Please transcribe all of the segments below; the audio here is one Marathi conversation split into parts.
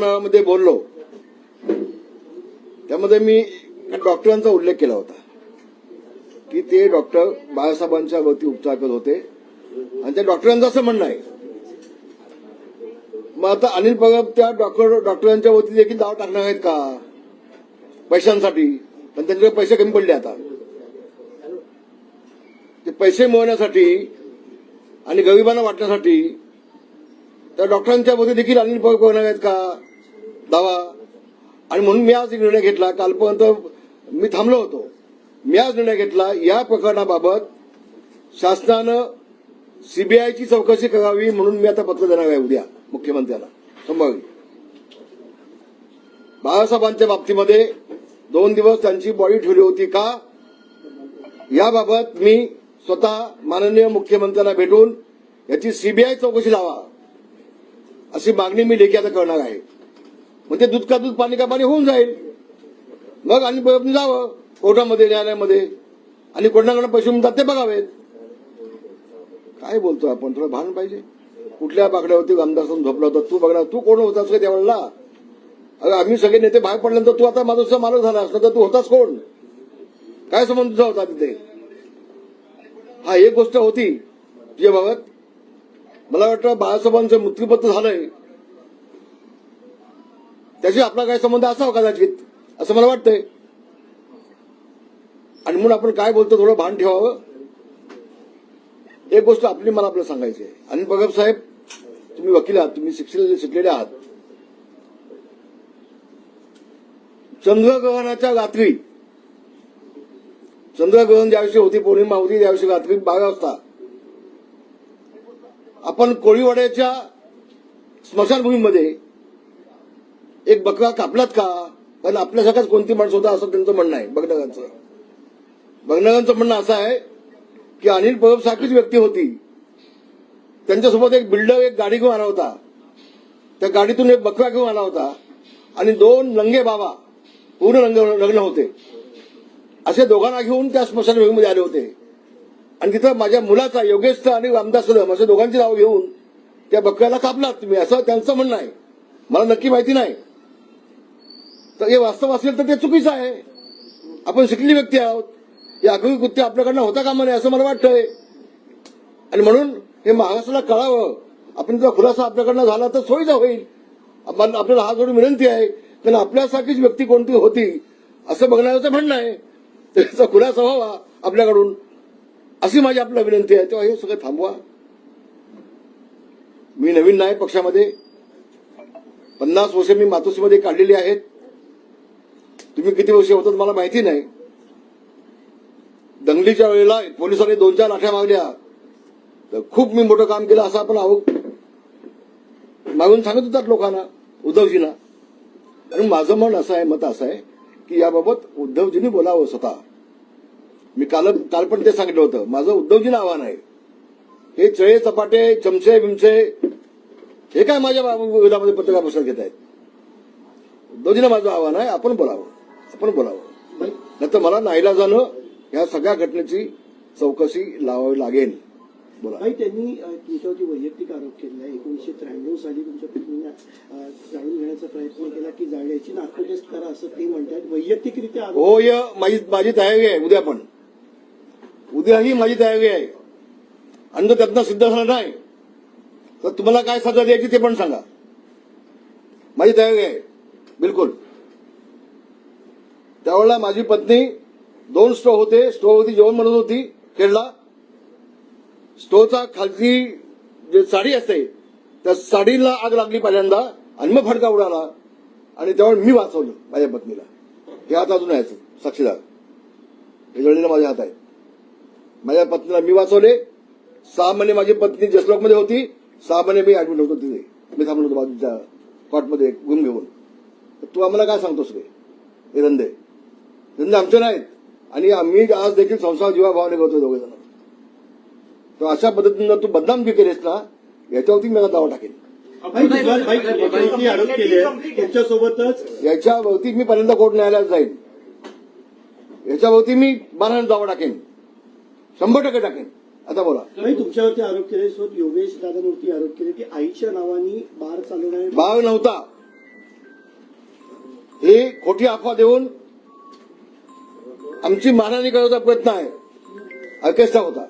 मेळाव्यामध्ये बोललो. त्यामध्ये मी डॉक्टरांचा उल्लेख केला होता. की ते डॉक्टर बाळासाहेबांच्या वरती उपचार करत होते. आणि त्या डॉक्टरांचं असं म्हणणं आहे. मग आता अनिल पगार त्या डॉक्टर डॉक्टरांच्या वरती देखील दाव टाकणार आहेत का? पैशांसाठी. पण त्यांच्याकडे पैसे कमी पडले आता. ते पैसे मिळवण्यासाठी आणि गरिबांना वाटण्यासाठी त्या डॉक्टरांच्या वरती देखील अनिल पगार करणार आहेत का? दावा. आणि म्हणून मी आज निर्णय घेतला. कालपर्यंत मी थांबलो होतो. मी आज निर्णय घेतला या प्रकरणाबाबत शासनानं सीबीआयची चौकशी करावी म्हणून मी आता पत्र देणार आहे उद्या मुख्यमंत्र्यांना संभावी बाळासाहेबांच्या बाबतीमध्ये दोन दिवस त्यांची बॉडी ठेवली होती का? याबाबत मी स्वतः माननीय मुख्यमंत्र्यांना भेटून याची सीबीआय चौकशी लावा अशी मागणी मी लेखी आता करणार आहे. म्हणजे दूध का दूध पाणी का पाणी होऊन जाईल. मग आणि जावं कोर्टामध्ये न्यायालयामध्ये. आणि कोणाकडे पैसे म्हणतात ते बघावेत. काय बोलतो आपण? थोडं भान पाहिजे. कुठल्या बाकड्यावरती आमदार झोपला होता? तू बघणार तू कोण होतास का त्यावेळेला अगं आम्ही सगळे नेते बाहेर पडल्यानंतर तू आता माझा मालक झाला असता तर तू होतास कोण? काय संबंध तुझा होता तिथे? हा एक गोष्ट होती तुझ्या बाबत मला वाटतं बाळासाहेबांचं मृत्यूपत्र झालंय. त्याशी आपला काय संबंध असावा कदाचित असं मला वाटतंय. आणि म्हणून आपण काय बोलतो थोडं भान ठेवावं. एक गोष्ट आपली मला आपल्याला सांगायची आहे. अनिल पगब साहेब तुम्ही वकील आहात तुम्ही शिक्षलेले शिकलेले आहात. चंद्रग्रहणाच्या रात्री चंद्रग्रहण ज्याविषयी होती पौर्णिमा होती त्याविषयी रात्री बारा वाजता. आपण कोळीवाड्याच्या स्मशानभूमीमध्ये एक बकरा कापलात का? कारण आपल्यासारखाच कोणती माणसं होता असं त्यांचं म्हणणं आहे बगनगांचं. बगनगांचं म्हणणं असं आहे की अनिल परब सारखीच व्यक्ती होती. त्यांच्यासोबत एक बिल्डर एक गाडी घेऊन आला होता. त्या गाडीतून एक बकरा घेऊन आला होता. आणि दोन लंगे बाबा पूर्ण रंग लग्न होते. असे दोघांना घेऊन त्या स्मशानभूमीमध्ये आले होते. आणि तिथं माझ्या मुलाचा योगेश आणि रामदास कदम असे दोघांची नावं घेऊन त्या बकऱ्याला कापलात. तुम्ही असं त्यांचं म्हणणं आहे. मला नक्की माहिती नाही. तर हे वास्तव असेल तर ते चुकीचं आहे. आपण शिकली व्यक्ती आहोत. हे आगळी कृत्य आपल्याकडनं होता कामा नये असं मला वाटतंय. आणि म्हणून हे महाराष्ट्राला कळावं. आपण जर खुलासा आपल्याकडनं झाला तर सोयीचा होईल. आपण आपल्याला हा जोडून विनंती आहे कारण आपल्यासारखीच व्यक्ती कोणती होती असं बघण्याचं म्हणणं आहे. त्याचा खुलासा व्हावा आपल्याकडून. अशी माझी आपल्याला विनंती आहे. तेव्हा हे सगळं थांबवा. मी नवीन नाही पक्षामध्ये पन्नास वर्ष मी मातोश्रीमध्ये काढलेली आहेत. तुम्ही किती वर्ष होतात मला माहिती नाही. दंगलीच्या वेळेला पोलिसांनी दोन चार लाठ्या मागल्या. तर खूप मी मोठं काम केलं असं आपण आहो मागून सांगत होतात लोकांना उद्धवजींना आणि माझं मन असं आहे मत असं आहे की याबाबत उद्धवजींनी बोलावं स्वतः. मी काल काल पण ते सांगितलं होतं माझं उद्धवजींना आव्हान आहे. हे चळे चपाटे चमचे बिमचे हे काय माझ्या विरोधामध्ये पत्रकार परिषद घेत आहेत उद्धवजीला माझं आव्हान आहे आपण बोलावं. आपण बोलावं. नाही तर मला नाईला जाणं ह्या सगळ्या घटनेची चौकशी लावावी लागेल. बोला. काही त्यांनी तुमच्यावरती वैयक्तिक आरोप आहे. एकोणीशे त्र्याण्णव साली तुमच्या पत्नीने अ, जाणून घेण्याचा प्रयत्न केला की जाळ्याची नार्को टेस्ट करा असं ते म्हणतात. वैयक्तिकरित्या होय माझी माझी तयारी आहे. उद्या पण. उद्याही माझी तयारी आहे. आणि जर त्यातनं सिद्ध झालं नाही. तर तुम्हाला काय सजा द्यायची ते पण सांगा. माझी तयारी आहे. बिलकुल. त्यावेळेला माझी पत्नी दोन स्टो होते. स्टोववरती जेवण बनवत होती खेळला स्टोवचा खालची जे साडी असते त्या साडीला आग लागली पहिल्यांदा आणि मग फडका उडाला आणि त्यावेळेला मी वाचवलं माझ्या पत्नीला. हे हात अजून आहे साक्षीदार. हे जळलेलं माझ्या हात आहे माझ्या पत्नीला मी वाचवले. सहा महिने माझी पत्नी जसलोकमध्ये होती. सहा महिने मी ऍडमिट होतो तिथे. मी थांबलो होतो बाजूच्या कॉटमध्ये गुम घेऊन. तर तू आम्हाला काय सांगतोस रे? हे धंदे. धंदे आमचे नाहीत. आणि आम्ही आज देखील संसार जीवाभावाने करतो दोघे जण. तर अशा पद्धतीनं तू बदनाम जे केलेस ना याच्यावरती मी आता दावा टाकेन. भाई, तुझ्यावर- भाई, तुझ्यावरती आरोप केले तुमच्यासोबतच याच्यावरती मी पहिल्यांदा कोर्ट न्यायालयात जाईन. याच्यावरती मी बारा दावा टाकेन. शंभर टक्के टाकेन. आता बोला. भाई तुमच्यावरती आरोप केले सोबत योगेश दादांवरती आरोप केले की आईच्या नावाने बार चालवणारे बाग नव्हता. ही खोटी अफवा देऊन आमची मारहाणी करण्याचा प्रयत्न आहे. ऑर्केस्ट्रा होता.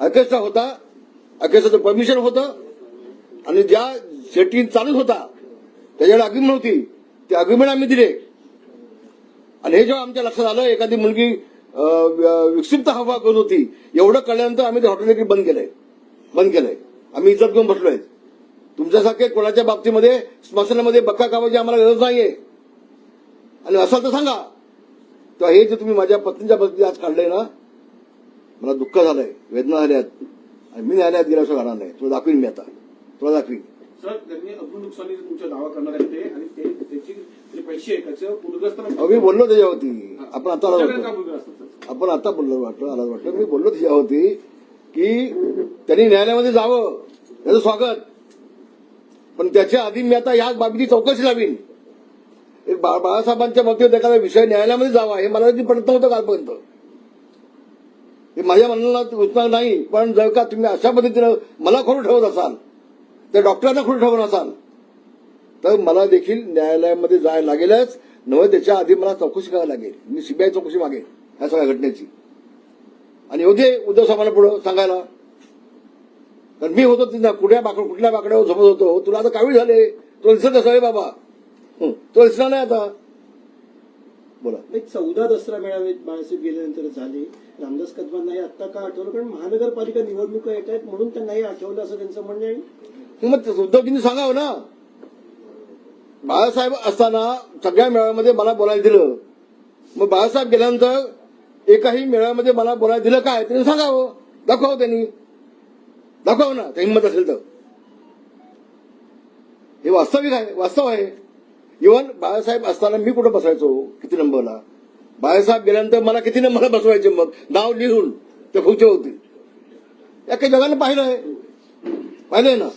ऑर्केस्ट्रा होता. ऑर्केस्ट्राचं परमिशन होतं. आणि ज्या सेटिंग चालूच होता त्याच्याकडे अग्रिमेंट नव्हती. ते अग्रिमेंट आम्ही दिले. आणि हे जेव्हा आमच्या लक्षात आलं एखादी मुलगी विक्षिप्त हवा करत होती एवढं कळल्यानंतर आम्ही ते हॉटेल देखील बंद केलंय. बंद केलंय. आम्ही इज्जत घेऊन बसलोय. तुमच्यासारखे कोणाच्या बाबतीमध्ये स्मशानामध्ये बक्का कामाची आम्हाला गरज नाहीये. आणि असं तर सांगा. तर हे जे तुम्ही माझ्या पत्नीच्या बाबतीत आज काढलंय ना मला दुःख झालंय वेदना झाल्यात आणि मी न्यायालयात गेल्याशिवाय राहणार नाही. तुला दाखवीन मी आता. तुला दाखवीन. मी बोललो त्याच्यावरती. आपण आता आपण आता बोललो वाटतं आला वाटतं. मी बोललो त्याच्यावरती की त्यांनी न्यायालयामध्ये जावं. त्याचं स्वागत. पण त्याच्या आधी मी आता या बाबीची चौकशी लावीन. बाळासाहेबांच्या बाबतीत एखादा विषय न्यायालयामध्ये जावा हे मला कधी पडत नव्हतं कालपर्यंत. हे माझ्या मनाला उचणार नाही पण जर का तुम्ही अशा पद्धतीनं मला खोडून ठेवत असाल तर डॉक्टरांना खोडून ठेवत असाल तर मला देखील न्यायालयामध्ये जायला लागेलच. नव्हे त्याच्या आधी मला चौकशी करायला लागेल. मी सीबीआय चौकशी मागेल ह्या सगळ्या घटनेची. आणि होते उद्धव साहेबांना पुढं सांगायला. कारण मी होतो तिथं कुठल्या बाकड कुठल्या बाकड्यावर झोपत होतो. तुला आता कावी झाले. तुला दिसत असावे बाबा. हं, तुला दिसणार नाही आता. बोला. एक चौदा दसरा मेळावे बाळासाहेब गेल्यानंतर झाले. रामदास कदमांना हे आत्ता का आठवलं? कारण महानगरपालिका निवडणुका येत आहेत म्हणून त्यांना हे आठवलं असं त्यांचं म्हणणं आहे. मग ते उद्धवजींनी सांगावं ना. बाळासाहेब असताना सगळ्या मेळाव्यामध्ये मला बोलायला दिलं. मग बाळासाहेब गेल्यानंतर एकाही मेळाव्यामध्ये मला बोलायला दिलं काय? त्यांनी सांगावं. दाखवावं त्यांनी. दाखवावं ना. हिंमत असेल तर. हे वास्तविक आहे. वास्तव आहे. इव्हन बाळासाहेब असताना मी कुठं बसायचो? किती नंबरला? बाळासाहेब गेल्यानंतर मला किती नंबरला बसवायचे मग? नाव लिहून. ते खुर्च्या होती. या काही जगानं पाहिलंय पाहिलंय ना?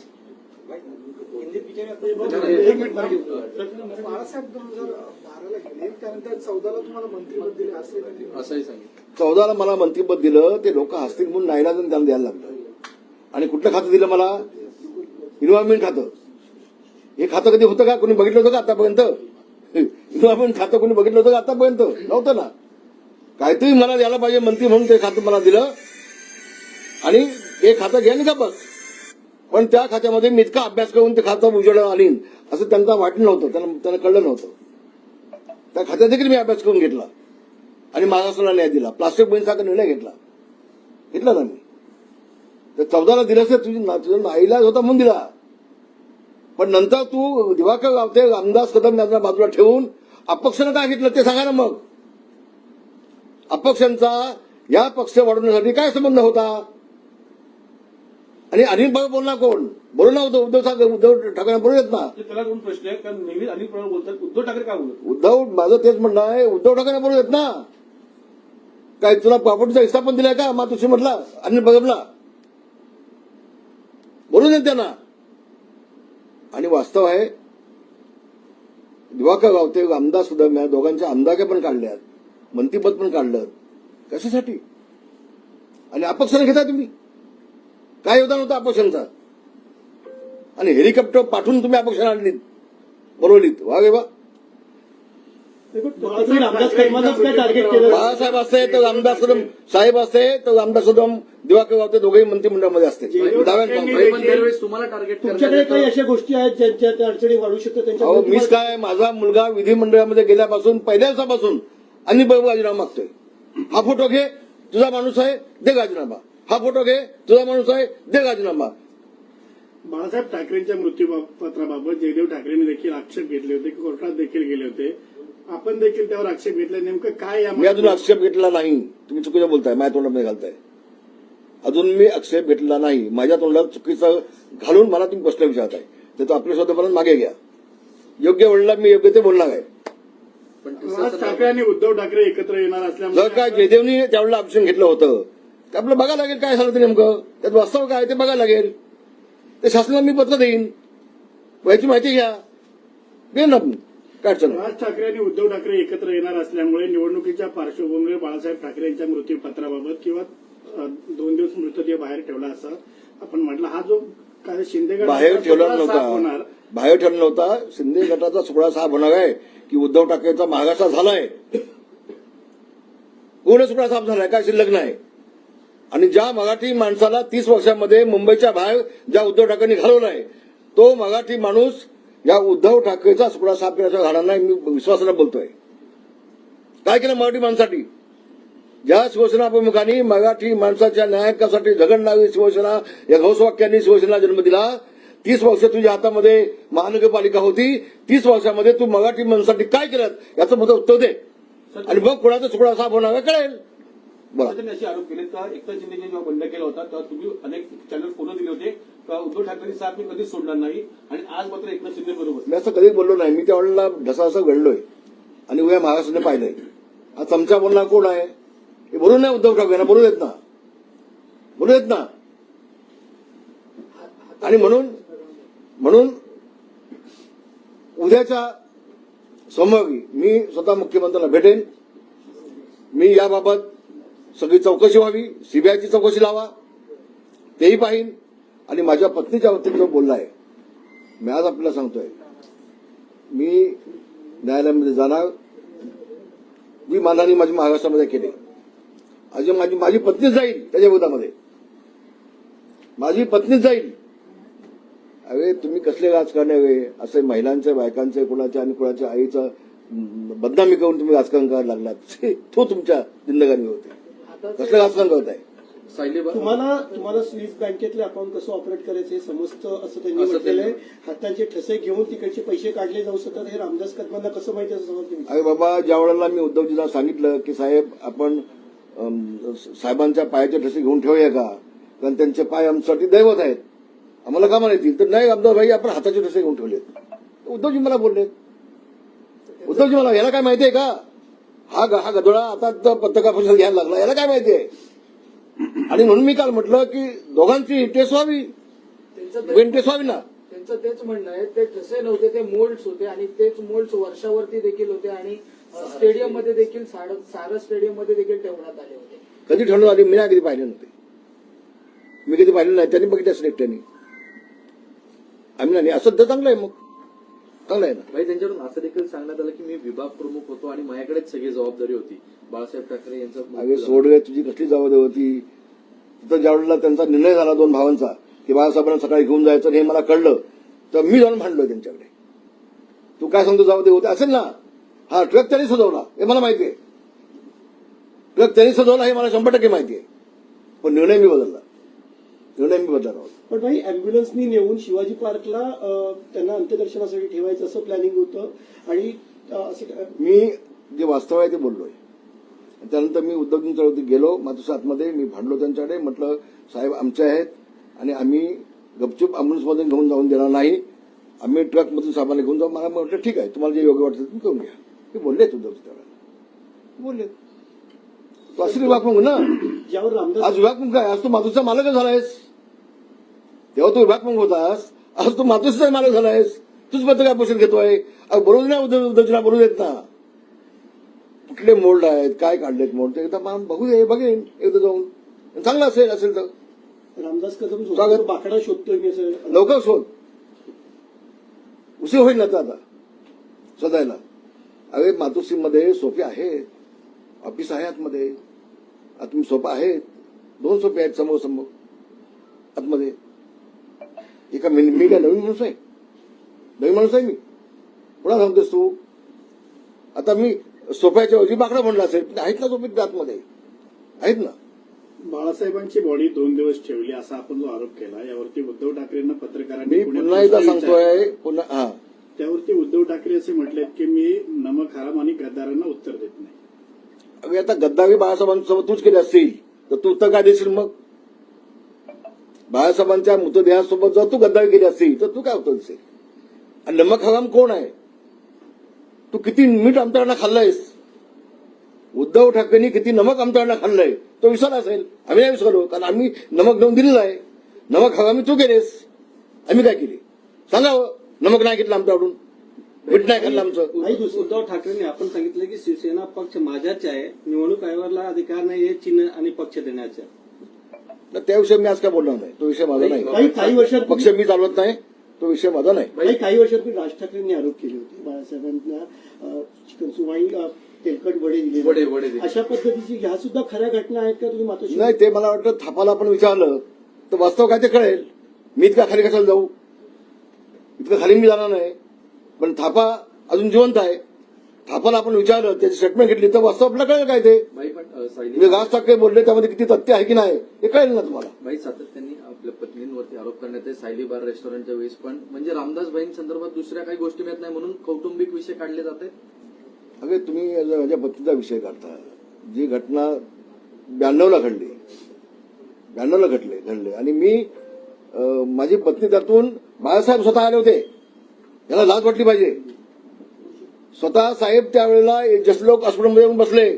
चौदाला तुम्हाला मंत्रिपद दिले असे असंही सांगितलं. चौदाला मला मंत्रीपद दिलं ते लोक हसतील म्हणून नाईलाजन त्यांना द्यायला लागलं. आणि कुठलं खातं दिलं मला? इन्व्हायरमेंट खातं. हे खातं कधी होतं का? कोणी बघितलं होतं का आतापर्यंत? आपण खातं कोणी बघितलं होतं का आतापर्यंत? नव्हतं ना. काहीतरी मला द्यायला पाहिजे मंत्री म्हणून ते खातं मला दिलं. आणि हे खातं घ्या का बस. पण त्या खात्यामध्ये मी इतका अभ्यास करून ते खातं उजेडाला आणीन असं त्यांना वाटलं नव्हतं. त्यांना त्यांना कळलं नव्हतं. त्या खात्यात देखील मी अभ्यास करून घेतला. आणि महाराष्ट्राला न्याय दिला. प्लास्टिक बंदीचा निर्णय घेतला. घेतला ना मी तर चौदाला दिलं तर तुझी ना- तुझ्या नाईलाज होता म्हणून दिला. पण नंतर तू दिवाकर गावते रामदास कदम यांना बाजूला ठेवून अपक्षानं काय घेतलं ते सांगा ना मग. अपक्षांचा या पक्ष वाढवण्यासाठी काय संबंध होता? आणि अनिल बाबा बोलणार कोण? बोलू नव्हतं उद्धव ठाकरे उद्धव ठाकरे बोलू देत ना. त्याला दोन प्रश्न आहेत कारण नेहमी अनिल पवार बोलतात उद्धव ठाकरे का बोलत? उद्धव माझं तेच म्हणणं आहे उद्धव ठाकरे बोलू देत ना. काय तुला प्रॉपर्टीचा हिस्सा पण दिलाय का मातोश्री म्हटला अनिल बगमला बोलू देत त्यांना. आणि वास्तव आहे दिवाकर गावते आमदार सुद्धा या दोघांच्या आमदारक्या पण काढल्यात मंत्रीपद पण काढलं कशासाठी? आणि अपक्षाने घेता तुम्ही? काय योगदान होतं अपक्षांचा? आणि हेलिकॉप्टर पाठवून तुम्ही अपक्षाला आणलीत बनवलीत. वा गे वा तुम्ही रामदास कदमांनाच काय टार्गेट केलं बाळासाहेब असते तर रामदास कदम साहेब असते तर रामदास कदम दिवाकर गावते दोघेही मंत्रिमंडळामध्ये असते. टार्गेट तुमच्याकडे काही अशा गोष्टी आहेत ज्यांच्या त्या अडचणी वाढू शकतात? मीच काय माझा मुलगा विधिमंडळामध्ये गेल्यापासून पहिल्या दिवसापासून आणि बाबू राजीनामा मागतोय. हा फोटो घे तुझा माणूस आहे दे राजीनामा. हा फोटो घे तुझा माणूस आहे दे राजीनामा. बाळासाहेब ठाकरेंच्या मृत्यूपत्राबाबत जयदेव ठाकरेंनी देखील आक्षेप घेतले होते कोर्टात देखील गेले होते. आपण देखील त्यावर आक्षेप घेतला नेमकं काय या मी अजून आक्षेप घेतला नाही. तुम्ही चुकीचं बोलताय माझ्या तोंडामध्ये घालताय. अजून मी आक्षेप घेतला नाही. माझ्या तोंडात चुकीचं घालून मला तुम्ही प्रश्न विचारताय. तर तो आपल्या शब्दापर्यंत मागे घ्या. योग्य वेळेला मी योग्य ते बोलणार आहे. राज ठाकरे आणि उद्धव ठाकरे एकत्र येणार जर असल्यामुळे काय जयदेवनी त्यावेळेला ऑप्शन घेतलं होतं तर आपलं बघायला लागेल काय झालं ते नेमकं. त्यात वास्तव काय ते बघायला लागेल. ते शासनाला मी पत्र देईन. याची माहिती घ्या. देईन ना राज ठाकरे आणि उद्धव ठाकरे एकत्र येणार असल्यामुळे निवडणुकीच्या पार्श्वभूमीवर बाळासाहेब ठाकरे यांच्या मृत्यूपत्राबाबत किंवा दोन दिवस मृतदेह बाहेर ठेवला असं आपण म्हटलं. हा जो काय शिंदे बाहेर ठेवला नव्हता. बाहेर ठरलं होता शिंदे गटाचा सोहळा साहेब होणार आहे की उद्धव ठाकरेचा मागासा झालाय. पूर्ण सोहळा साफ झालाय? काय शिल्लक नाही. आणि ज्या मराठी माणसाला तीस वर्षामध्ये मुंबईच्या बाहेर ज्या उद्धव ठाकरेंनी घालवलाय तो मराठी माणूस या उद्धव ठाकरेचा सुकडा साफ करण्याचा झाडांना मी विश्वासानं बोलतोय. काय केलं मराठी माणसाठी ज्या शिवसेना प्रमुखांनी मराठी माणसाच्या न्यायकासाठी झगडणारी शिवसेना या घोषवाक्यांनी शिवसेना जन्म दिला. तीस वर्ष तुझ्या हातामध्ये महानगरपालिका होती. तीस वर्षामध्ये तू मराठी माणसासाठी काय केलं? याचं मला उत्तर दे. आणि मग कोणाचा सुकडा साफ होणार कळेल. त्यांनी असे आरोप केले का एकनाथ शिंदेने जेव्हा बंड केला होता तेव्हा तुम्ही अनेक चॅनल फोन दिले होते. का उद्धव ठाकरे साहेब मी कधीच सोडणार नाही. आणि आज मात्र एकनाथ शिंदे बरोबर. मी असं कधीच बोललो नाही. मी त्यावेळेला ढसा असं घडलोय. आणि उद्या महाराष्ट्राने पाहिलंय. आज चमचा बोलणार कोण आहे? हे बोलू नाही उद्धव ठाकरे बोलू देत ना. बोलू देत ना. आणि म्हणून म्हणून उद्याच्या सोमवारी मी स्वतः मुख्यमंत्र्यांना भेटेन. मी याबाबत सगळी चौकशी व्हावी सीबीआयची चौकशी लावा तेही पाहिन. आणि माझ्या पत्नीच्या वतीने जो बोलला आहे मी आज आपल्याला सांगतोय मी न्यायालयामध्ये जाणार मी मानहानी माझी महाराष्ट्रामध्ये केली. अजून माझी माझी पत्नीच जाईल त्याच्या विरोधामध्ये. माझी पत्नीच जाईल. अरे तुम्ही कसले राजकारण आहे असे महिलांचे बायकांचे कुणाच्या आणि कुणाच्या आईचं बदनामी करून तुम्ही राजकारण करायला लागलात. तो तुमच्या जिंदगानी होते. कसलं राजकारण करताय? सायलेबा तुम्हाला तुम्हाला स्विस बँकेतले अकाउंट कसं ऑपरेट करायचं हे समजतं असं त्यांनी म्हटलेलं आहे. हातांचे ठसे घेऊन तिकडचे पैसे काढले जाऊ शकतात हे रामदास कदमांना कसं माहिती असं अरे बाबा ज्या वेळेला मी उद्धवजीला सांगितलं की साहेब आपण साहेबांच्या पायाचे ठसे घेऊन ठेवूया का? कारण त्यांचे पाय आमच्यासाठी दैवत आहेत. आम्हाला कामा येतील. तर नाही आमदार भाई आपण हाताचे ठसे घेऊन ठेवलेत. उद्धवजी मला बोलले उद्धवजी मला याला काय माहितीये का? हा ग- हा गदोळा आता तर पत्रकार परिषद घ्यायला लागला. याला काय माहितीये आणि म्हणून मी काल म्हटलं की दोघांची टेस्ट व्हावी. त्यांचं टेस्ट व्हावी ना. त्यांचं तेच म्हणणं आहे. ते ठसे नव्हते ते मोल्ड्स होते आणि तेच मोल्ड्स वर्षावरती देखील होते आणि स्टेडियममध्ये देखील सार सारं स्टेडियममध्ये देखील ठेवण्यात आले होते. कधी ठरवून आली मी नाही कधी पाहिले नव्हते. मी कधी पाहिले नाही. त्यांनी बघितलं असेल एकट्याने. आम्ही नाही. असं तर चांगलं आहे मग. चांगलं आहे ना भाई त्यांच्याकडून असं देखील सांगण्यात आलं की मी विभाग प्रमुख होतो आणि माझ्याकडेच सगळी जबाबदारी होती. बाळासाहेब ठाकरे यांचं अगे सोड रे तुझी कसली जबाबदारी होती? तिथं ज्या वेळेला त्यांचा निर्णय झाला दोन भावांचा की बाळासाहेबांना सकाळी घेऊन जायचं हे मला कळलं तर मी जाऊन भांडलोय त्यांच्याकडे. तू काय सांगतो जबाबदारी होते? असेल ना. हा ट्रक त्यांनी सजवला हे मला माहिती आहे. ट्रक त्यांनी सजवला हे मला शंभर टक्के माहिती आहे. पण निर्णय मी बदलला. निर्णय मी बदलला होता पण भाई अँब्युलन्सनी नेऊन शिवाजी पार्कला अं, त्यांना अंत्यदर्शनासाठी ठेवायचं असं प्लॅनिंग होतं. आणि अं, असं काय- मी जे वास्तव आहे ते बोललोय. त्यानंतर मी उद्धवजींच्यावरती गेलो मातृ आतमध्ये मी भांडलो त्यांच्याकडे. म्हटलं साहेब आमचे आहेत आणि आम्ही गपचूप अँब्युलन्समध्ये घेऊन जाऊन देणार नाही. आम्ही ट्रकमधून साहेबांना घेऊन जाऊ. मला म्हटलं ठीक आहे तुम्हाला जे योग्य वाटतं तुम्ही करून घ्या. ते बोललेत उद्धवजी त्यावेळेला बोलले. तू असली विभाग प्रमुख ना? ज्यावर रामदास आज विभाग प्रमुख आहे आज तू मातृचा मालक झालायस. तेव्हा तू विभाग प्रमुख होतास. आज तू मातृचा मालक झालायस. तूच पत्रकार परिषद घेतोय? बरोबर ना उद्धव उद्धवजीला बोलू देत ना. कुठले मोल्ड आहेत? काय काढलेत मोल्ड? ते एकदा बघू दे बघेन एकदा जाऊन. चांगलं असेल असेल तर. रामदास कदम स्वागत. बाकडा शोधतोय मी असं. लवकर शोध. उशीर होईल ना आता आता. शोधायला. अरे मातोश्रीमध्ये सोफे आहेत. ऑफिस आहे आतमध्ये. आत सोफा आहेत. दोन सोफे आहेत समोर समोर. आतमध्ये. एका मी मी काय नवीन माणूस आहे नवीन माणूस आहे मी. कोणा सांगतोस तू. आता मी सोफ्याच्या ऐवजी बाकडा म्हणला असेल आहेत ना सोफे आतमध्ये? आहेत ना? बाळासाहेबांची बॉडी दोन दिवस ठेवली असा आपण जो आरोप केला यावरती उद्धव ठाकरेंना पत्रकारांनी मी पुन्हा एकदा. सांगतोय पुन्हा हा. त्यावरती उद्धव ठाकरे असे म्हटलेत की मी नमक हराम आणि गद्दारांना उत्तर देत नाही. अरे आता गद्दारी बाळासाहेबांसोबत तूच केली असतील तर तू उत्तर काय देशील मग? बाळासाहेबांच्या मृतदेहासोबत जर तू गद्दारी केली असतील तर तू काय होतो देशील? आणि नमक हराम कोण आहे? तू किती मीठ आमच्याकडनं खाल्लंयस? उद्धव ठाकरेंनी किती नमक आमच्याकडनं खाल्लंय? तो विसरला असेल. आम्ही नाही विसरलो कारण आम्ही नमक देऊन दिलेलं आहे. नमक हरामी तू केलेस. आम्ही काय केली? सांगावं हो, नमक नाही घेतलं आमच्याकडून. मीठ नाही खाल्लं आमचं. उद्धव ठाकरेंनी आपण सांगितलं की शिवसेना पक्ष माझ्याच आहे. निवडणूक आयोगाला अधिकार नाही हे चिन्ह आणि पक्ष देण्याचा. त्याविषयी मी आज काय बोलणार नाही. तो विषय माझा नाही. काही काही वर्षात पक्ष मी चालवत नाही तो विषय माझा नाही. काही काही वर्षापूर्वी राज ठाकरेंनी आरोप केले होते. बाळासाहेबांना अ, चिकन सुमाई अ, तेलकट वडे दिले वडे- दिले. अशा पद्धतीची ह्या सुद्धा खऱ्या घटना आहेत का? तुम्ही मातोश्री नाही ते मला वाटतं थापाला आपण विचारलं तर वास्तव काय ते कळेल. मी इतका खाली कशाला जाऊ? इतकं खाली मी जाणार नाही. पण थापा अजून जिवंत आहे. थापाला आपण विचारलं त्याची स्टेटमेंट घेतली तर वास्तव आपल्याला कळेल काय ते? म्हणजे राज ठाकरे बोलले त्यामध्ये किती तथ्य आहे की नाही हे कळेल ना तुम्हाला? बाई सातत्याने आपल्या पत्नींवरती आरोप करण्यात आहे. सायली बार रेस्टॉरंटच्या वेळेस पण. म्हणजे रामदास भाईं संदर्भात दुसऱ्या काही गोष्टी मिळत नाही म्हणून कौटुंबिक विषय काढले जाते अगे तुम्ही माझ्या पत्नीचा विषय काढता. जी घटना ब्याण्णवला घडली ब्याण्णवला घडले घडले. आणि मी माझी पत्नी त्यातून बाळासाहेब स्वतः आले होते. याला लाज वाटली पाहिजे. स्वतः साहेब त्यावेळेला जसलोक हॉस्पिटलमध्ये येऊन बसले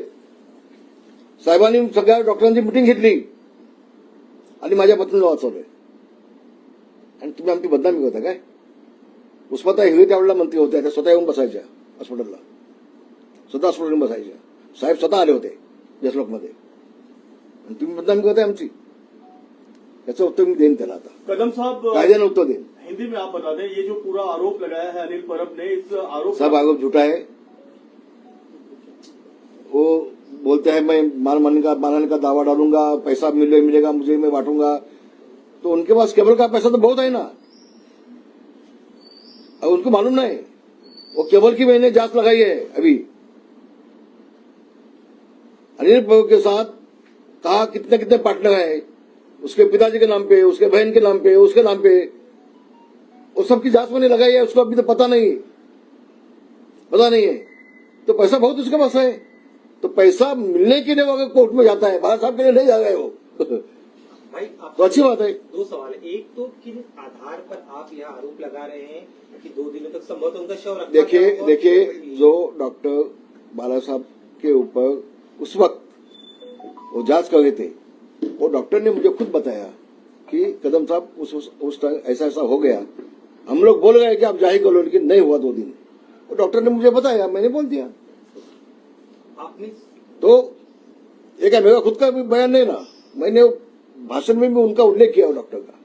साहेबांनी सगळ्या डॉक्टरांची मिटिंग घेतली आणि माझ्या पत्नीला वाचवलंय. आणि तुम्ही आमची बदनामी करता काय? उस्माता हिरे त्यावेळेला मंत्री होत्या त्या स्वतः येऊन बसायच्या हॉस्पिटलला स्वतः हॉस्पिटलमध्ये बसायच्या. साहेब स्वतः आले होते जसलोकमध्ये. आणि तुम्ही बदनामी करताय आमची. याचं उत्तर मी देईन त्याला आता. कदम साहब कायद्यानं उत्तर देईन. हिंदी में आप बता दें, ये जो पूरा आरोप लगाया है अनिल परब ने, इस आरोप सब आरोप झूठा है। वो बोलते हैं, मैं माल मारने का मारने का दावा डालूँगा, पैसा मिले, मिलेगा मुझे, मैं बांटूँगा। तो उनके पास केबल का पैसा तो बहुत है ना। अब उनको मालूम नहीं। वो केबल की मैंने जाँच लगाई है अभी। अनिल प्रभु के साथ कहा कितने कितने पार्टनर है। उसके पिताजी के नाम पे, उसके बहन के नाम पे, उसके नाम पे। वो सबकी जाँच मैंने लगाई है उसको अभी तो पता नहीं पता नहीं है। तो पैसा बहुत उसके पास है। तो पैसा मिलने के लिए वो अगर कोर्ट में जाता है बाला साहब के लिए नहीं जा रहे हो। भाई तो अच्छी बात है। दो सवाल एक तो किन आधार पर आप यहाँ आरोप लगा रहे हैं कि दो दिनों तक संभवतः उनका शव रखा देखिए देखिए जो डॉक्टर बाला साहब के ऊपर उस वक्त वो जाँच कर रहे थे वो डॉक्टर ने मुझे खुद बताया कि कदम साहब उस उस, उस टाइम ऐसा ऐसा हो गया। हम लोग बोल गए कि आप ज़ाहिर कर लो लेकिन नहीं हुआ दो दिन। वो डॉक्टर ने मुझे बताया मैंने बोल दिया। आपने? तो ये क्या मेरा खुद का भी बयान नहीं ना। मैंने भाषण में भी उनका उल्लेख किया डॉक्टर का।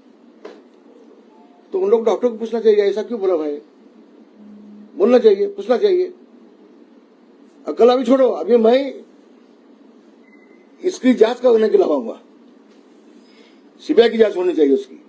तो उन लोग डॉक्टर को पूछना चाहिए ऐसा क्यों बोला भाई? बोलना चाहिए पूछना चाहिए। अकल अभी छोड़ो अभी मैं इसकी जाँच करने के लगाऊँगा सीबीआई की जाँच होनी चाहिए उसकी।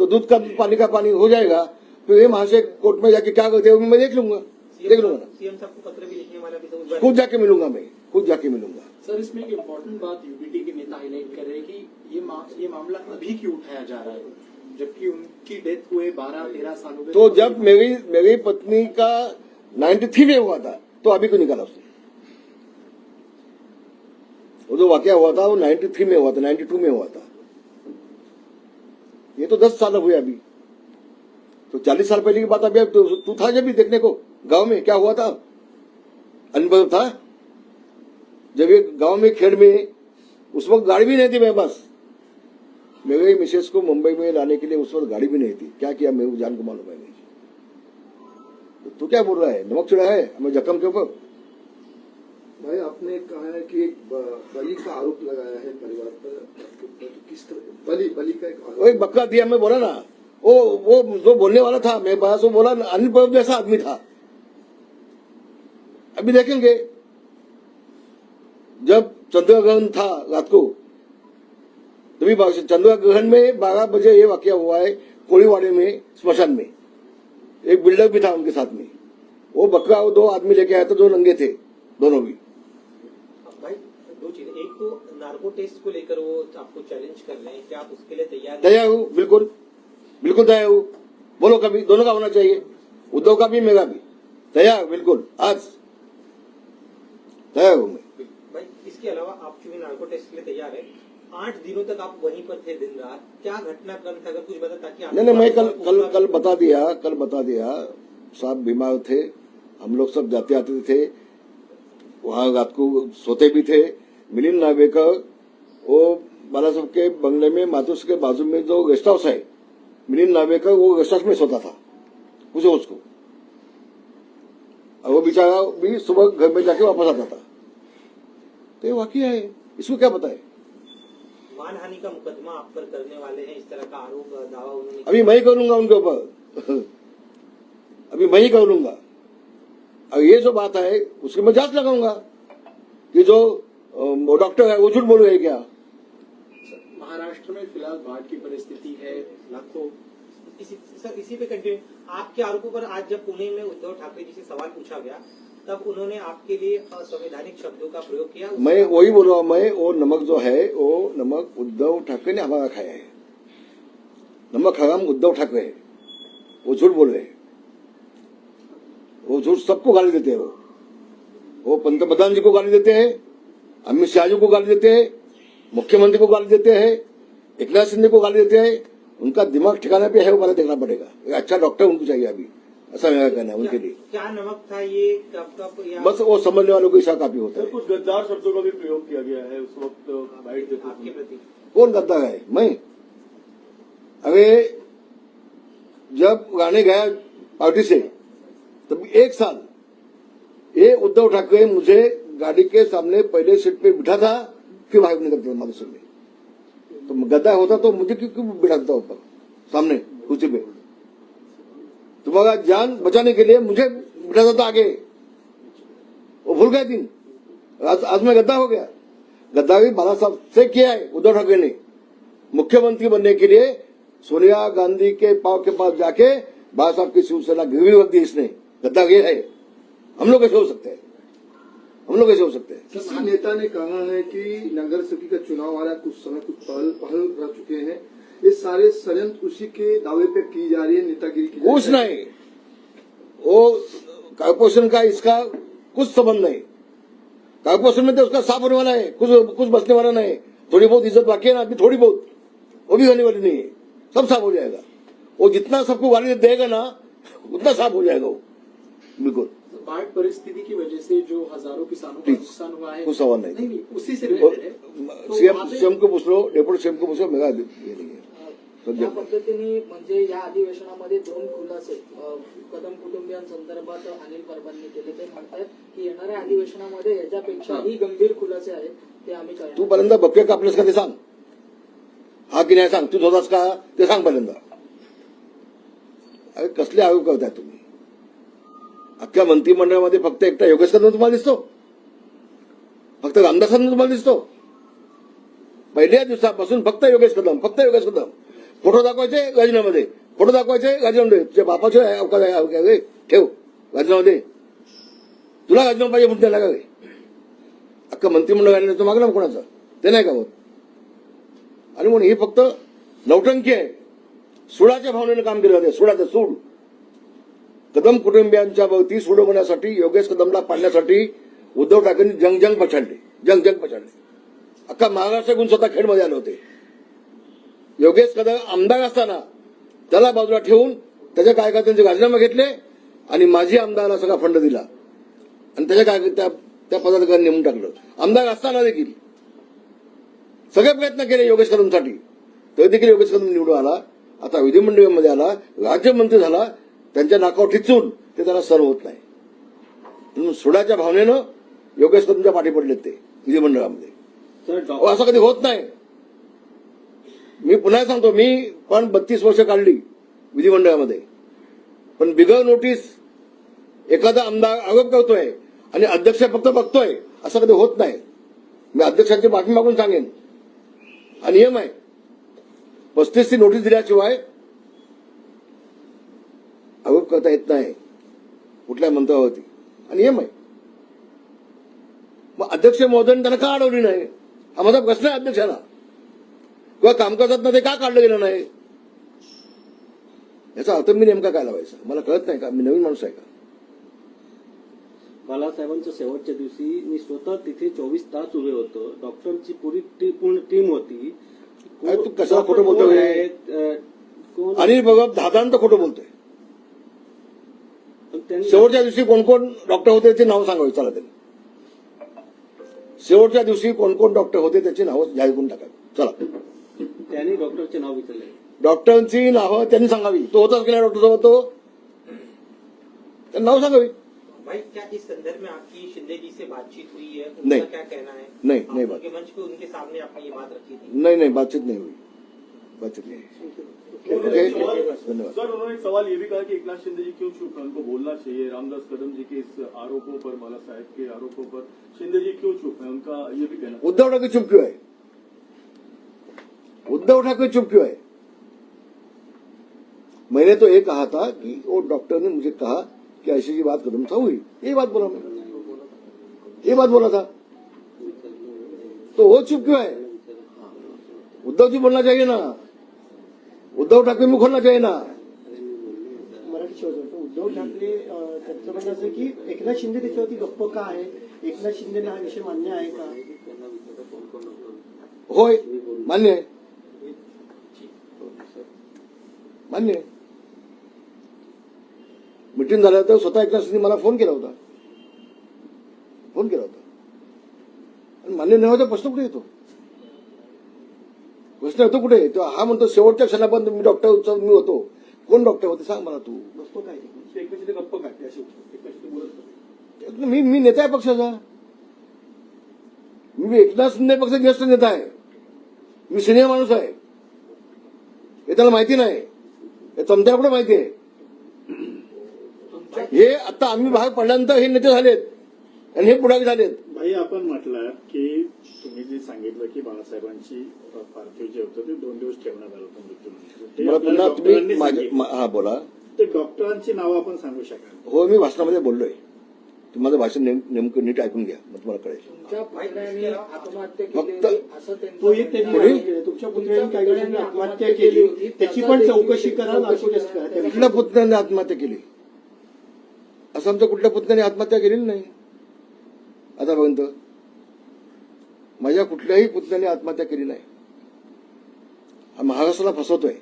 तो दूध का पानी का पानी हो जाएगा तो ये वहाँ से कोर्ट में जाके क्या करते हो मैं देख लूँगा। देख लूँगा ना। सीएम साहब को पत्र भी लिखने वाला भी तो खुद जाके मिलूँगा मैं खुद जाके मिलूँगा। सर इसमें एक इम्पोर्टेंट बात यूबीटी के नेता हाईलाइट कर रहे हैं कि ये मा, ये मामला अभी क्यों उठाया जा रहा है? जबकि उनकी डेथ हुए बारह तेरह साल हो गए तो जब मेरी मेरी पत्नी का 93 में हुआ था तो अभी को निकाला उसने वो जो वाकया हुआ था वो 93 में हुआ था 92 में हुआ था। ये तो 10 साल हुए अभी। तो 40 साल पहले की बात अभी तो तू था जब भी देखने को, गाँव में क्या हुआ था? अनुभव था। जब ये गाँव में खेड़ में, उस वक्त गाड़ी भी नहीं थी मेरे पास। मेरे मिसेस को मुंबई में लाने के लिए उस वक्त गाड़ी भी नहीं थी। क्या किया मेरे जान को मालूम है नहीं। तो तू क्या बोल रहा है? नमक चढ़ा है? हमें जख्म के ऊपर भाई, आपने कहा है कि बलि का आरोप लगाया है परिवार पर। तो किस तरह, बलि बलि का एक बक्का दिया मैं बोला ना। वो वो जो बोलने वाला था मैं पास वो बोला, अनिल प्रभु जैसा आदमी था। अभी देखेंगे। जब चंद्रग्रहण था रात को, तभी बा- चंद्रग्रहण में बारह बजे ये वाक्य हुआ है कोड़ीवाड़े में, स्मशान में। एक बिल्डर भी था उनके साथ में। वो बकरा वो दो आदमी लेके आया था, जो नंगे थे, दोनों भी। नार्को टेस्ट को लेकर वो आपको चैलेंज कर रहे हैं क्या आप उसके लिए तैयार हैं? तैयार हूँ बिल्कुल बिल्कुल तैयार हूँ। बोलो कभी दोनों का होना चाहिए। उद्धव का भी मेरा भी। तैयार बिल्कुल आज। तैयार हूँ मैं। भाई इसके अलावा आप चूँकि नार्को टेस्ट के लिए तैयार है आठ दिनों तक आप वहीं पर थे दिन रात। क्या घटनाक्रम था? अगर कुछ बता ताकि नहीं नहीं मैं कल कल कल बता दिया कल बता दिया। साहब बीमार थे। हम लोग सब जाते आते थे। वहाँ रात को सोते भी थे। मिलिंद नावेकर वो बाला साहब के बंगले में मातुस के बाजू में जो गेस्ट हाउस है मिलिंद नावेकर वो गेस्ट हाउस में सोता था पूछो उसको और वो बेचारा भी सुबह घर में जाके वापस आता था। तो ये वाकई है इसको क्या पता है? मानहानि का मुकदमा आप पर करने वाले हैं इस तरह का आरोप दावा उन्होंने अभी मैं ही करूँगा उनके ऊपर। अभी मैं ही कर लूँगा। अब ये जो बात है उसकी मैं जाँच लगाऊँगा कि जो वो डॉक्टर है वो झूठ बोल रहे क्या? महाराष्ट्र में फ़िलहाल बाढ़ की परिस्थिति है लाखों। इसी सर इसी पे कंटिन्यू आपके आरोपों पर आज जब पुणे में उद्धव ठाकरे जी से सवाल पूछा गया तब उन्होंने आपके लिए असंवैधानिक शब्दों का प्रयोग किया। मैं वही बोल रहा हूँ मैं वो नमक जो है वो नमक उद्धव ठाकरे ने हमारा खाया है। नमक हराम उद्धव ठाकरे है। वो झूठ बोल रहे वो झूठ सबको गाली देते हैं वो। वो पंतप्रधान जी को गाली देते हैं। अमित शाह जी को गाली देते हैं मुख्यमंत्री को गाली देते हैं एकनाथ शिंदे को गाली देते हैं उनका दिमाग ठिकाने पे है वो मला देखना पड़ेगा। एक अच्छा डॉक्टर उनको चाहिए अभी। ऐसा मेरा कहना है उनके लिए। क्या नमक था ये? कब कब बस वो समझने वालों को ऐसा काफ़ी होता है। कुछ गद्दार शब्दों का भी प्रयोग किया गया है उस वक्त आपके कौन गद्दार है? मैं? अरे जब गाने गया पार्टी से तब एक साल ये उद्धव ठाकरे मुझे गाड़ी के सामने पहले सीट पे बिठा था, फिर भाई नहीं करते हमारे सामने तो गद्दा होता तो मुझे क्यों क्यों बिठाता ऊपर सामने, कुर्सी पे। तुम्हारा जान बचाने के लिए मुझे बिठाता था आगे। वो भूल गए दिन। आज आज मैं गद्दा हो गया। गद्दारी बाला साहब से किया है, उद्धव ठाकरे ने। मुख्यमंत्री बनने के लिए सोनिया गांधी के पाव के पास जाके बाला साहब की शिवसेना गिरवी रख दी इसने। गद्दार ये है। हम लोग कैसे हो सकते हैं? हम लोग कैसे हो सकते हैं। किसी नेता ने कहा है कि नगर सभी का चुनाव आ रहा है कुछ समय कुछ पहल पहल कर चुके हैं। ये सारे षडयंत्र उसी के दावे पे की जा रही है नेतागिरी की कुछ नहीं। वो कॉर्पोरेशन का इसका कुछ संबंध नहीं। कॉर्पोरेशन में तो उसका साफ़ होने वाला है कुछ कुछ बचने वाला नहीं। थोड़ी बहुत इज़्ज़त बाकी है ना अभी थोड़ी बहुत। वो भी होने वाली नहीं है। सब साफ़ हो जाएगा। वो जितना सबको गाली देगा ना उतना साफ़ हो जाएगा वो। बिल्कुल। बाढ़ परिस्थिति की वजह से जो हजारों किसानों का नुकसान हुआ है। सवाल नहीं। नहीं उसी से है। सीएम सीएम को पूछ लो डेप्यूटी सीएम को पूछ लो मेरा ये नहीं या सब्जेक्ट पद्धतीने म्हणजे या अधिवेशनामध्ये दोन खुलासे कदम कुटुंबियांसंदर्भात अनिल परबांनी केले ते म्हणतात की येणाऱ्या अधिवेशनामध्ये याच्यापेक्षाही गंभीर खुलासे आहेत ते आम्ही तू पहिल्यांदा बप्पे कापलेस का ते सांग? हा की नाही सांग? तू होतास का? ते सांग पहिल्यांदा. अरे कसले आरोप करताय तुम्ही? अख्ख्या मंत्रिमंडळामध्ये फक्त एकटा योगेश कदम तुम्हाला दिसतो? फक्त रामदासांना तुम्हाला दिसतो? पहिल्या दिवसापासून फक्त योगेश कदम फक्त योगेश कदम फोटो दाखवायचे राजीनामध्ये फोटो दाखवायचे राजीनामध्ये तुझ्या बापाचे अवकाश आहे, ठेव राजीनामध्ये तुला राजीनामा पाहिजे म्हणून त्याला काय अख्खं मंत्रिमंडळ आलं तो मागला कोणाचं? ते नाही का होत? आणि म्हणून ही फक्त नौटंकी आहे. सुडाच्या भावनेनं काम केलं जाते. सुडाचं सूड. कदम कुटुंबियांच्या भोवती सोडवण्यासाठी योगेश कदमला पाडण्यासाठी उद्धव ठाकरेंनी जंगजंग पछाडले. जंगजंग पछाडले. अख्खा महाराष्ट्र गुण स्वतः खेडमध्ये आले होते. योगेश कदम आमदार असताना त्याला बाजूला ठेवून त्याच्या कार्यकर्त्यांचे राजीनामे घेतले आणि माजी आमदाराला सगळा फंड दिला. आणि त्याच्या काय त्या त्या पदाधिकाऱ्यांनी नेमून टाकलं. आमदार असताना देखील सगळे प्रयत्न केले योगेश कदमसाठी. तरी देखील योगेश कदम निवडून आला. आता विधिमंडळामध्ये आला. राज्यमंत्री झाला. त्यांच्या नाकावर ठिचून ते त्याला सर्व होत नाही. म्हणून सोडाच्या भावनेनं योगेश कदमच्या पाठी पडलेत ते विधिमंडळामध्ये. असं कधी होत नाही. मी पुन्हा सांगतो मी पण बत्तीस वर्ष काढली विधिमंडळामध्ये. पण बिगर नोटीस एखादा आमदार आरोप करतोय आणि अध्यक्ष फक्त बघतोय असं कधी होत नाही. मी अध्यक्षांची माफी मागून सांगेन. हा नियम आहे. पस्तीसची नोटीस दिल्याशिवाय आरोप करता येत नाही. कुठल्या मंत्रावरती? हा नियम आहे मग अध्यक्ष महोदयाने त्यांना का अडवली नाही? हा माझा प्रश्न आहे अध्यक्षाला. किंवा कामकाजात ते का काढलं गेलं नाही? याचा अर्थ मी नेमका काय लावायचा? मला कळत नाही का? मी नवीन माणूस आहे का? बालासाहेबांच्या शेवटच्या दिवशी मी स्वतः तिथे चोवीस तास उभे होतो. डॉक्टरची पुरी पूर्ण टीम होती. तू कशाला खोटं बोलतोय? अनिल भगत दादांत खोटं बोलतोय. शेवटच्या दिवशी कोण कोण डॉक्टर होते त्याची नाव सांगावी. चला त्यांनी शेवटच्या दिवशी कोण कोण डॉक्टर होते त्याची नावं जाहीर करून टाकावी चला. त्यांनी डॉक्टरचे नाव विचारले. डॉक्टरांची नावं त्यांनी सांगावी. तो होताच नाही डॉक्टर सोबत तो? त्यांनी नाव सांगावी. भाई क्या इस संदर्भ में आपकी शिंदे जी से बातचीत हुई है? नहीं। उनका क्या कहना है? नहीं, आप नहीं उनके बात। मंच पे उनके सामने आपने ये बात रखी थी। नाही नाही बातचीत नाही हुई। बातचीत नाही सर उन्होंने एक सवाल ये भी कहा कि एकनाथ शिंदे जी क्यों चुप है? उनको बोलना चाहिए। रामदास कदम जी के इस आरोपों पर बाला साहेब के आरोपों पर। शिंदे जी क्यों चुप है? उनका ये भी कहना उद्धव ठाकरे चुप क्यों है? उद्धव ठाकरे चुप क्यों है? मैंने तो ये कहा था कि वो डॉक्टर ने मुझे कहा कि ऐसी की बात कदम था हुई। ये बात बोला मैं ये बात बोला था। तो वो चुप क्यों है? उद्धव जी बोलना चाहिए ना। उद्धव ठाकरे मुख खोलना चाहिए ना. उद्धव ठाकरे त्यांचं म्हणणं असं की एकनाथ शिंदे त्याच्यावरती गप्प का आहे एकनाथ शिंदेला हा विषय मान्य आहे का? होय मान्य आहे. मान्य आहे. मिटिंग झाल्यानंतर स्वतः एकनाथ शिंदे मला फोन केला होता. फोन केला होता. आणि मान्य नाही होता प्रश्न कुठे येतो? प्रश्न येतो कुठे? तो हा म्हणतो शेवटच्या क्षणापर्यंत मी डॉक्टर मी होतो. कोण डॉक्टर होते? सांग मला तू. काय? गप्प अशी बोलत. मी मी नेता आहे पक्षाचा. मी एकनाथ शिंदे पक्षाचा ज्येष्ठ नेता आहे. मी सिनियर माणूस आहे. हे त्याला माहिती नाही. हे चमत्याला कुठे माहिती आहे? हे आता आम्ही बाहेर पडल्यानंतर हे नेते झालेत. आणि हे पुढारी झालेत भाई आपण म्हटलं की तुम्ही जे सांगितलं की बाळासाहेबांची पार्थिव जे होतं ते दोन दिवस ठेवण्यात आलं होतं मृत्यूनंतर. ते मला आपल्याला पुन्हा डॉक्टरांनी तुम्ही माझ्या सांगितलं. मा- हा बोला. ते डॉक्टरांची नावं आपण सांगू शकाल? हो मी भाषणामध्ये बोललोय. माझं भाषण नेम- नेमकं नीट ऐकून घ्या मग तुम्हाला कळेल. आत्महत्या केली फक्त- होती असं त्यांचं पण चौकशी करा कुठल्या पुतण्याने आत्महत्या केली? असं आमच्या कुठल्या पुतण्याने आत्महत्या केलेली नाही. आतापर्यंत माझ्या कुठल्याही पुतण्याने आत्महत्या केली नाही. हा महाराष्ट्राला फसवतोय.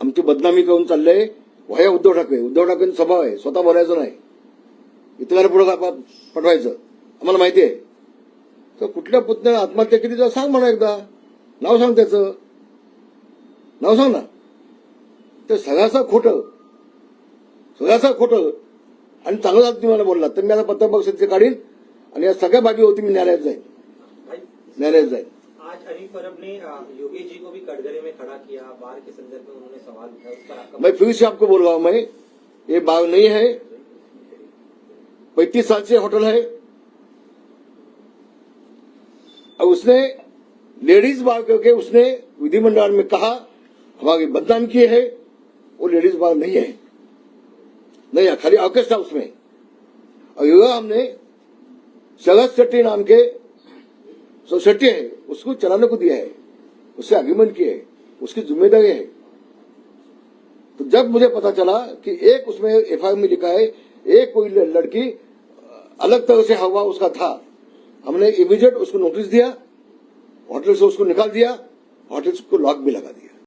आमची बदनामी करून चाललंय. वया उद्धव ठाकरे. उद्धव ठाकरेंचा स्वभाव आहे. स्वतः बोलायचं नाही. इतरांना पुढे पटवायचं आम्हाला माहिती आहे. तर कुठल्या पुतण्याने आत्महत्या केली तर सांग म्हणा एकदा. नाव सांग त्याचं. नाव सांग ना. ते सगळ्याचं खोटं. सगळ्याचं खोटं. आणि चांगलं झालं तुम्ही मला बोलला. तर मी आता पत्रपक्षाचे काढीन. आणि या सगळ्या बाबी होती मी न्यायालयात जाईन आज अनिल परब ने योगी जी को भी कटघरे में खड़ा किया बाढ़ के संदर्भ में उन्होंने सवाल उठाया उस पर आपका मैं फिर से आपको बोल रहा हूँ मैं ये बाग नहीं है। पैंतीस साल से होटल है। और उसने लेडीज़ बार करके उसने विधिमंडल में कहा हमारी बदनाम की है वो लेडीज़ बार नहीं है। नहीं है खाली ऑर्केस्ट्रा उसमें। और युवा हमने शरद शेट्टी नाम के सोसाइटी है, उसको चलाने को दिया है, उससे अग्रीमेंट किया है, उसकी ज़िम्मेदारी है। तो जब मुझे पता चला कि एक उसमें एफ़ में लिखा है, एक कोई लड़की, अलग तरह से हवा उसका था, हमने इमीडिएट उसको नोटिस दिया होटल से उसको निकाल दिया होटल को लॉक भी लगा दिया।